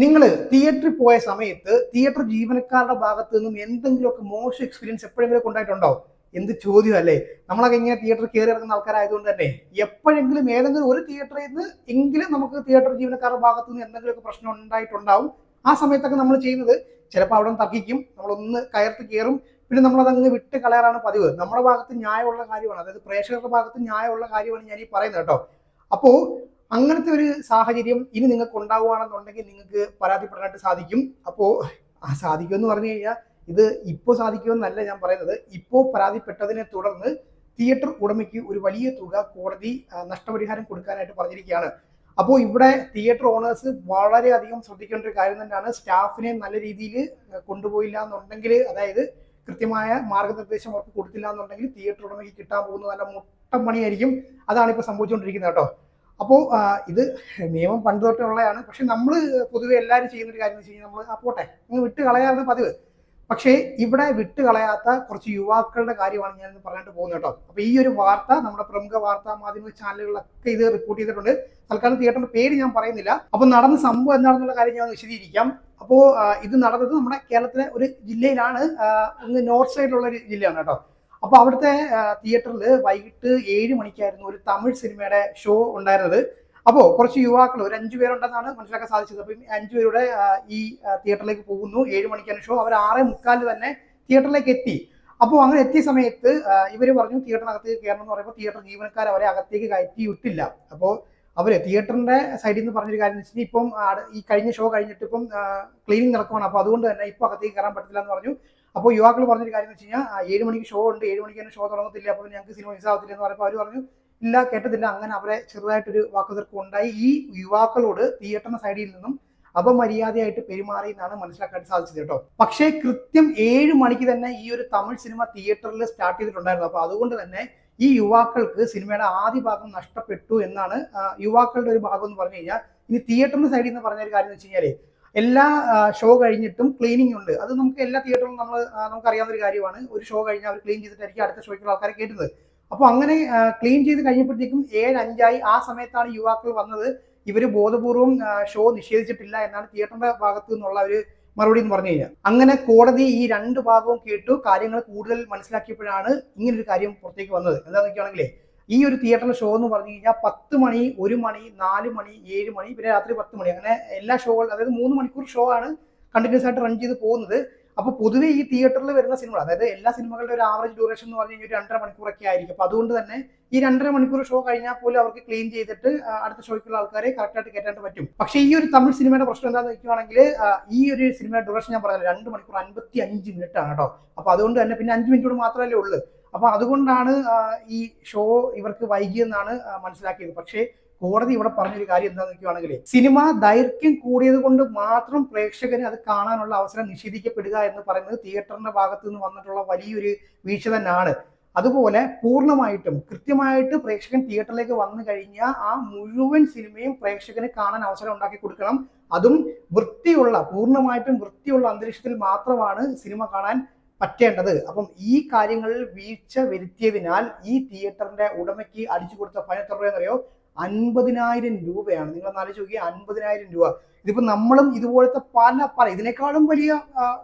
നിങ്ങൾ തിയേറ്ററിൽ പോയ സമയത്ത് തിയേറ്റർ ജീവനക്കാരുടെ ഭാഗത്ത് നിന്നും എന്തെങ്കിലുമൊക്കെ മോശം എക്സ്പീരിയൻസ് എപ്പോഴെങ്കിലും ഉണ്ടായിട്ടുണ്ടോ? എന്ത് ചോദ്യം അല്ലേ? നമ്മളൊക്കെ ഇങ്ങനെ തിയേറ്ററിൽ കയറി ഇറങ്ങുന്ന ആൾക്കാരായതുകൊണ്ട് തന്നെ എപ്പോഴെങ്കിലും ഏതെങ്കിലും ഒരു തിയേറ്ററിൽ നിന്ന് എങ്കിലും നമുക്ക് തിയേറ്റർ ജീവനക്കാരുടെ ഭാഗത്ത് നിന്ന് എന്തെങ്കിലുമൊക്കെ പ്രശ്നം ഉണ്ടായിട്ടുണ്ടാവും. ആ സമയത്തൊക്കെ നമ്മൾ ചെയ്യുന്നത് ചിലപ്പോൾ അവിടെ തർക്കിക്കും നമ്മളൊന്ന് കയർത്ത് കയറും പിന്നെ നമ്മളതങ്ങ് വിട്ട് കളയാറാണ് പതിവ്. നമ്മുടെ ഭാഗത്ത് ന്യായമുള്ള കാര്യമാണ്. അതായത് പ്രേക്ഷകരുടെ ഭാഗത്ത് ന്യായമുള്ള കാര്യമാണ് ഞാൻ ഈ പറയുന്നത് കേട്ടോ. അപ്പോൾ അങ്ങനത്തെ ഒരു സാഹചര്യം ഇനി നിങ്ങൾക്ക് ഉണ്ടാവുകയാണെന്നുണ്ടെങ്കിൽ നിങ്ങൾക്ക് പരാതിപ്പെടാനായിട്ട് സാധിക്കും. അപ്പോൾ സാധിക്കുമെന്ന് പറഞ്ഞു കഴിഞ്ഞാൽ ഇത് ഇപ്പോൾ സാധിക്കുമെന്നല്ല ഞാൻ പറയുന്നത്. ഇപ്പോൾ പരാതിപ്പെട്ടതിനെ തുടർന്ന് തിയേറ്റർ ഉടമയ്ക്ക് ഒരു വലിയ തുക കോടതി നഷ്ടപരിഹാരം കൊടുക്കാനായിട്ട് പറഞ്ഞിരിക്കുകയാണ്. അപ്പോൾ ഇവിടെ തിയേറ്റർ ഓണേഴ്സ് വളരെയധികം ശ്രദ്ധിക്കേണ്ട ഒരു കാര്യം തന്നെയാണ്. സ്റ്റാഫിനെ നല്ല രീതിയിൽ കൊണ്ടുപോയില്ല എന്നുണ്ടെങ്കിൽ അതായത് കൃത്യമായ മാർഗനിർദ്ദേശം അവർക്ക് കൊടുത്തില്ല എന്നുണ്ടെങ്കിൽ തിയേറ്റർ ഉടമയ്ക്ക് കിട്ടാൻ പോകുന്ന നല്ല മുട്ടം പണിയായിരിക്കും. അതാണ് ഇപ്പോൾ സംഭവിച്ചുകൊണ്ടിരിക്കുന്നത് കേട്ടോ. അപ്പോൾ ഇത് നിയമം പണ്ട് തൊട്ടേ ഉള്ളതാണ്. പക്ഷെ നമ്മൾ പൊതുവെ എല്ലാവരും ചെയ്യുന്ന ഒരു കാര്യം എന്ന് വെച്ച് കഴിഞ്ഞാൽ നമ്മൾ ആ പോട്ടെ നിങ്ങൾ വിട്ട് കളയാറുണ്ട് പതിവ്. പക്ഷേ ഇവിടെ വിട്ട് കളയാത്ത കുറച്ച് യുവാക്കളുടെ കാര്യമാണ് ഞാൻ പറഞ്ഞിട്ട് പോകുന്നത് കേട്ടോ. അപ്പൊ ഈ ഒരു വാർത്ത നമ്മുടെ പ്രമുഖ വാർത്താ മാധ്യമ ചാനലുകളിലൊക്കെ ഇത് റിപ്പോർട്ട് ചെയ്തിട്ടുണ്ട്. തൽക്കാലം തിയേറ്ററിന്റെ പേര് ഞാൻ പറയുന്നില്ല. അപ്പൊ നടന്ന സംഭവം എന്താണെന്നുള്ള കാര്യം ഞാൻ വിശദീകരിക്കാം. അപ്പോൾ ഇത് നടന്നത് നമ്മുടെ കേരളത്തിലെ ഒരു ജില്ലയിലാണ്. നോർത്ത് സൈഡിലുള്ള ഒരു ജില്ലയാണ് കേട്ടോ. അപ്പൊ അവിടുത്തെ തിയേറ്ററിൽ വൈകിട്ട് ഏഴ് മണിക്കായിരുന്നു ഒരു തമിഴ് സിനിമയുടെ ഷോ ഉണ്ടായിരുന്നത്. അപ്പോൾ കുറച്ച് യുവാക്കൾ ഒരു അഞ്ചു പേരുണ്ടെന്നാണ് മനസ്സിലാക്കാൻ സാധിച്ചത്. അപ്പം അഞ്ചു പേരുടെ ഈ തിയേറ്ററിലേക്ക് പോകുന്നു. ഏഴ് മണിക്കാണ് ഷോ അവർ ആറേ മുക്കാലിൽ തന്നെ തിയേറ്ററിലേക്ക് എത്തി. അപ്പോൾ അങ്ങനെ എത്തിയ സമയത്ത് ഇവർ പറഞ്ഞു തിയേറ്ററിനകത്തേക്ക് കയറണം എന്ന് പറയുമ്പോൾ തിയേറ്റർ ജീവനക്കാർ അവരെ അകത്തേക്ക് കയറ്റി വിട്ടില്ല. അപ്പോൾ അവർ തിയേറ്ററിന്റെ സൈഡിൽ നിന്ന് പറഞ്ഞൊരു കാര്യം വെച്ചാൽ ഇപ്പം ഈ കഴിഞ്ഞ ഷോ കഴിഞ്ഞിട്ട് ഇപ്പം ക്ലീനിങ് നടക്കുവാണ്. അപ്പോൾ അതുകൊണ്ട് തന്നെ ഇപ്പം അകത്തേക്ക് കയറാൻ പറ്റില്ല എന്ന് പറഞ്ഞു. അപ്പോൾ യുവാക്കൾ പറഞ്ഞൊരു കാര്യം എന്ന് വെച്ച് കഴിഞ്ഞാൽ ഏഴ് മണിക്ക് ഷോ ഉണ്ട് ഏഴ് മണിക്ക് തന്നെ ഷോ തുടങ്ങത്തില്ല. അപ്പോൾ ഞങ്ങൾക്ക് സിനിമ മിസ്സാവത്തില്ല എന്ന് പറയുമ്പോൾ അവർ പറഞ്ഞു ഇല്ല കേട്ടതില്ല. അങ്ങനെ അവരെ ചെറുതായിട്ടൊരു വാക്കുതർക്കം ഉണ്ടായി ഈ യുവാക്കളോട് തിയേറ്ററിന്റെ സൈഡിൽ നിന്നും അപമര്യാദയായിട്ട് പെരുമാറി എന്നാണ് മനസ്സിലാക്കാൻ സാധിച്ചത് കേട്ടോ. പക്ഷേ കൃത്യം ഏഴ് മണിക്ക് തന്നെ ഈ ഒരു തമിഴ് സിനിമ തിയേറ്ററിൽ സ്റ്റാർട്ട് ചെയ്തിട്ടുണ്ടായിരുന്നു. അപ്പോൾ അതുകൊണ്ട് തന്നെ ഈ യുവാക്കൾക്ക് സിനിമയുടെ ആദ്യ ഭാഗം നഷ്ടപ്പെട്ടു എന്നാണ് യുവാക്കളുടെ ഒരു ഭാഗം എന്ന് പറഞ്ഞു കഴിഞ്ഞാൽ ഇനി തിയേറ്ററിന്റെ സൈഡിൽ നിന്ന് പറഞ്ഞ ഒരു കാര്യം എന്ന് വെച്ച് കഴിഞ്ഞാൽ എല്ലാ ഷോ കഴിഞ്ഞിട്ടും ക്ലീനിങ് ഉണ്ട്. അത് നമുക്ക് എല്ലാ തിയേറ്ററിലും നമ്മൾ നമുക്കറിയാവുന്ന ഒരു കാര്യമാണ്. ഒരു ഷോ കഴിഞ്ഞാൽ അവർ ക്ലീൻ ചെയ്തിട്ടായിരിക്കും അടുത്ത ഷോയ്ക്കുള്ള ആൾക്കാരെ കേട്ടത് അപ്പോൾ അങ്ങനെ ക്ലീൻ ചെയ്ത് കഴിഞ്ഞപ്പോഴത്തേക്കും ഏഴ് അഞ്ചായി ആ സമയത്താണ് യുവാക്കൾ വന്നത്. ഇവർ ബോധപൂർവം ഷോ നിഷേധിച്ചിട്ടില്ല എന്നാണ് തിയേറ്ററിന്റെ ഭാഗത്തു നിന്നുള്ള ഒരു മറുപടി എന്ന് പറഞ്ഞു കഴിഞ്ഞാൽ. അങ്ങനെ കോടതി ഈ രണ്ട് ഭാഗവും കേട്ടു. കാര്യങ്ങൾ കൂടുതൽ മനസ്സിലാക്കിയപ്പോഴാണ് ഇങ്ങനൊരു കാര്യം പുറത്തേക്ക് വന്നത്. എന്താ വെക്കുകയാണെങ്കിലേ ഈ ഒരു തിയേറ്ററിലെ ഷോ എന്ന് പറഞ്ഞു കഴിഞ്ഞാൽ പത്ത് മണി ഒരു മണി നാല് മണി ഏഴ് മണി പിന്നെ രാത്രി പത്ത് മണി. അങ്ങനെ എല്ലാ ഷോകളും അതായത് മൂന്ന് മണിക്കൂർ ഷോ ആണ് കണ്ടിന്യൂസ് ആയിട്ട് റൺ ചെയ്ത് പോകുന്നത്. അപ്പോൾ പൊതുവെ ഈ തിയേറ്ററിൽ വരുന്ന സിനിമകൾ അതായത് എല്ലാ സിനിമകളുടെ ഒരു ആവറേജ് ഡ്യൂറേഷൻ എന്ന് പറഞ്ഞു കഴിഞ്ഞാൽ ഒരു രണ്ടര മണിക്കൂറൊക്കെ ആയിരിക്കും. അപ്പോൾ അതുകൊണ്ട് തന്നെ ഈ രണ്ടര മണിക്കൂർ ഷോ കഴിഞ്ഞാൽ പോലും അവർക്ക് ക്ലീൻ ചെയ്തിട്ട് അടുത്ത ഷോയ്ക്കുള്ള ആൾക്കാരെ കറക്റ്റായിട്ട് കയറ്റാണ്ട് പറ്റും. പക്ഷേ ഈ ഒരു തമിഴ് സിനിമയുടെ പ്രശ്നം എന്താണെന്ന് വെക്കുകയാണെങ്കിൽ ഈ ഒരു സിനിമയുടെ ഡ്യൂറേഷൻ ഞാൻ പറഞ്ഞത് രണ്ട് മണിക്കൂർ അൻപത്തി അഞ്ച് മിനിറ്റ് ആണ് കേട്ടോ. അപ്പോൾ അതുകൊണ്ട് തന്നെ പിന്നെ അഞ്ച് മിനിറ്റ് മാത്രമല്ലേ ഉള്ളൂ. അപ്പോൾ അതുകൊണ്ടാണ് ഈ ഷോ ഇവർക്ക് വൈകിയെന്നാണ് മനസ്സിലാക്കിയത്. പക്ഷേ കോടതി ഇവിടെ പറഞ്ഞൊരു കാര്യം എന്താണെന്ന് വെക്കുകയാണെങ്കിൽ സിനിമ ദൈർഘ്യം കൂടിയത് കൊണ്ട് മാത്രം പ്രേക്ഷകന് അത് കാണാനുള്ള അവസരം നിഷേധിക്കപ്പെടുക എന്ന് പറയുന്നത് തിയേറ്ററിന്റെ ഭാഗത്ത് നിന്ന് വന്നിട്ടുള്ള വലിയൊരു വീഴ്ച തന്നെയാണ്. അതുപോലെ പൂർണമായിട്ടും കൃത്യമായിട്ട് പ്രേക്ഷകൻ തിയേറ്ററിലേക്ക് വന്നു കഴിഞ്ഞാൽ ആ മുഴുവൻ സിനിമയും പ്രേക്ഷകന് കാണാൻ അവസരം ഉണ്ടാക്കി കൊടുക്കണം. അതും വൃത്തിയുള്ള പൂർണമായിട്ടും വൃത്തിയുള്ള അന്തരീക്ഷത്തിൽ മാത്രമാണ് സിനിമ കാണാൻ പറ്റേണ്ടത്. അപ്പം ഈ കാര്യങ്ങളിൽ വീഴ്ച വരുത്തിയതിനാൽ ഈ തിയേറ്ററിന്റെ ഉടമയ്ക്ക് അടിച്ചു കൊടുത്ത ഫൈൻ എത്ര രൂപയെന്നറിയോ? അൻപതിനായിരം രൂപയാണ്. നിങ്ങൾ ആലോചിച്ച് നോക്കിയാൽ അൻപതിനായിരം രൂപ. ഇതിപ്പോ നമ്മളും ഇതുപോലത്തെ പല പല ഇതിനേക്കാളും വലിയ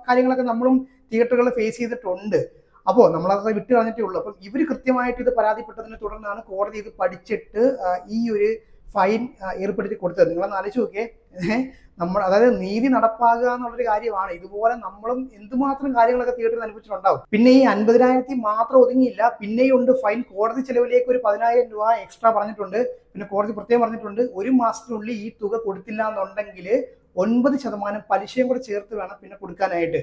കാര്യങ്ങളൊക്കെ നമ്മളും തിയേറ്ററുകളിൽ ഫേസ് ചെയ്തിട്ടുണ്ട്. അപ്പോൾ നമ്മളത് വിട്ടു കളഞ്ഞിട്ടേ ഉള്ളൂ. അപ്പം ഇവർ കൃത്യമായിട്ട് ഇത് പരാതിപ്പെട്ടതിനെ തുടർന്നാണ് കോടതി ഇത് പഠിച്ചിട്ട് ഈ ഒരു ഫൈൻ ഏർപ്പെടുത്തി കൊടുത്തത്. നിങ്ങളൊന്ന് ആലോചിച്ച് നോക്കിയേ. നമ്മൾ അതായത് നീതി നടപ്പാകുക എന്നുള്ളൊരു കാര്യമാണ്. ഇതുപോലെ നമ്മളും എന്തുമാത്രം കാര്യങ്ങളൊക്കെ തിയേറ്ററിൽ അനുഭവിച്ചിട്ടുണ്ടാവും. പിന്നെ ഈ അൻപതിനായിരത്തി മാത്രം ഒതുങ്ങിയില്ല. പിന്നെയും ഉണ്ട് ഫൈൻ കോടതി ചെലവിലേക്ക് ഒരു പതിനായിരം രൂപ എക്സ്ട്രാ പറഞ്ഞിട്ടുണ്ട്. പിന്നെ കോടതി പ്രത്യേകം പറഞ്ഞിട്ടുണ്ട്. ഒരു മാസത്തിനുള്ളിൽ ഈ തുക കൊടുത്തില്ല എന്നുണ്ടെങ്കിൽ ഒൻപത് ശതമാനം പലിശയും കൂടെ ചേർത്ത് വേണം പിന്നെ കൊടുക്കാനായിട്ട്.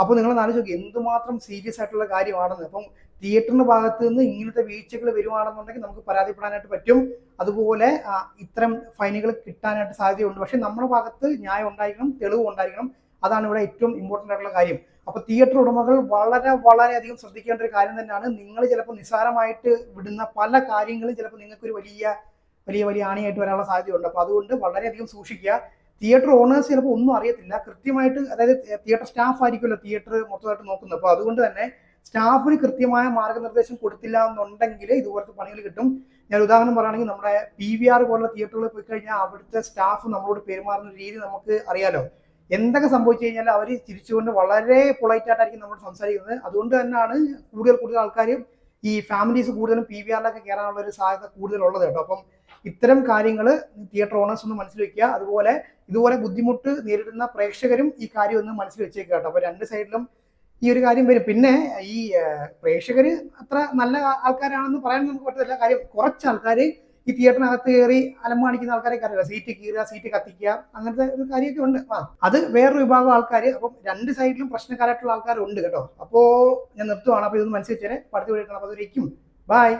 അപ്പോൾ നിങ്ങൾ ആലോചിച്ച് നോക്കി എന്തുമാത്രം സീരിയസ് ആയിട്ടുള്ള കാര്യമാണെന്ന്. അപ്പം തിയേറ്ററിന്റെ ഭാഗത്ത് നിന്ന് ഇങ്ങനത്തെ വീഴ്ചകൾ വരുവാണെന്നുണ്ടെങ്കിൽ നമുക്ക് പരാതിപ്പെടാനായിട്ട് പറ്റും. അതുപോലെ ഇത്തരം ഫൈനുകൾ കിട്ടാനായിട്ട് സാധ്യതയുണ്ട്. പക്ഷെ നമ്മുടെ ഭാഗത്ത് ന്യായം ഉണ്ടായിരിക്കണം തെളിവ് ഉണ്ടായിരിക്കണം. അതാണ് ഇവിടെ ഏറ്റവും ഇമ്പോർട്ടന്റ് ആയിട്ടുള്ള കാര്യം. അപ്പൊ തിയേറ്റർ ഉടമകൾ വളരെ വളരെ അധികം ശ്രദ്ധിക്കേണ്ട ഒരു കാര്യം തന്നെയാണ്. നിങ്ങൾ ചിലപ്പോൾ നിസ്സാരമായിട്ട് വിടുന്ന പല കാര്യങ്ങളും ചിലപ്പോൾ നിങ്ങൾക്ക് ഒരു വലിയ വലിയ വലിയ ആണിയായിട്ട് വരാനുള്ള സാധ്യതയുണ്ട്. അപ്പൊ അതുകൊണ്ട് വളരെയധികം സൂക്ഷിക്കുക. തിയേറ്റർ ഓണേഴ്സ് ചിലപ്പോൾ ഒന്നും അറിയത്തില്ല. കൃത്യമായിട്ട് അതായത് തിയേറ്റർ സ്റ്റാഫ് ആയിരിക്കുമല്ലോ തിയേറ്റർ മൊത്തമായിട്ട് നോക്കുന്നത്. അപ്പോൾ അതുകൊണ്ട് തന്നെ സ്റ്റാഫിന് കൃത്യമായ മാർഗനിർദ്ദേശം കൊടുത്തില്ല എന്നുണ്ടെങ്കിൽ ഇതുപോലത്തെ പണികൾ കിട്ടും. ഞാൻ ഉദാഹരണം പറയുകയാണെങ്കിൽ നമ്മുടെ പി വി ആർ പോലുള്ള തിയേറ്ററുകളിൽ പോയി കഴിഞ്ഞാൽ അവിടുത്തെ സ്റ്റാഫ് നമ്മളോട് പെരുമാറുന്ന രീതി നമുക്ക് അറിയാലോ. എന്തൊക്കെ സംഭവിച്ചു കഴിഞ്ഞാൽ അവർ തിരിച്ചുകൊണ്ട് വളരെ പൊളൈറ്റ് ആയിട്ടായിരിക്കും നമ്മൾ സംസാരിക്കുന്നത്. അതുകൊണ്ട് തന്നെയാണ് കൂടുതൽ കൂടുതൽ ആൾക്കാർ ഈ ഫാമിലീസ് കൂടുതലും പി വി ആറിലൊക്കെ കയറാനുള്ള ഒരു സാധ്യത കൂടുതലുള്ളത് കേട്ടോ. അപ്പം ഇത്തരം കാര്യങ്ങൾ തിയേറ്റർ ഓണേഴ്സ് ഒന്ന് മനസ്സിൽ വെക്കുക. അതുപോലെ ഇതുപോലെ ബുദ്ധിമുട്ട് നേരിടുന്ന പ്രേക്ഷകരും ഈ കാര്യം ഒന്ന് മനസ്സിൽ വെച്ചേക്കുക കേട്ടോ. അപ്പോൾ രണ്ട് സൈഡിലും ഈ ഒരു കാര്യം വരും. പിന്നെ ഈ പ്രേക്ഷകർ അത്ര നല്ല ആൾക്കാരാണെന്ന് പറയാൻ നമുക്ക് പറ്റത്തില്ല. കാര്യം കുറച്ച് ആൾക്കാർ ഈ തിയേറ്ററിനകത്ത് കയറി അലമാണിക്കുന്ന ആൾക്കാരെ അറിയില്ല സീറ്റ് കീറുക സീറ്റ് കത്തിക്കുക അങ്ങനത്തെ ഒരു കാര്യമൊക്കെ ഉണ്ട്. ആ അത് വേറൊരു വിഭാഗം ആൾക്കാർ അപ്പം രണ്ട് സൈഡിലും പ്രശ്നക്കാരായിട്ടുള്ള ആൾക്കാരുണ്ട് കേട്ടോ. അപ്പോൾ ഞാൻ നിർത്തുവാണ്. അപ്പോൾ ഇതൊന്ന് മനസ്സിൽ വെച്ചേരെ പഠിത്തം അപ്പോൾ വയ്ക്കും ബൈ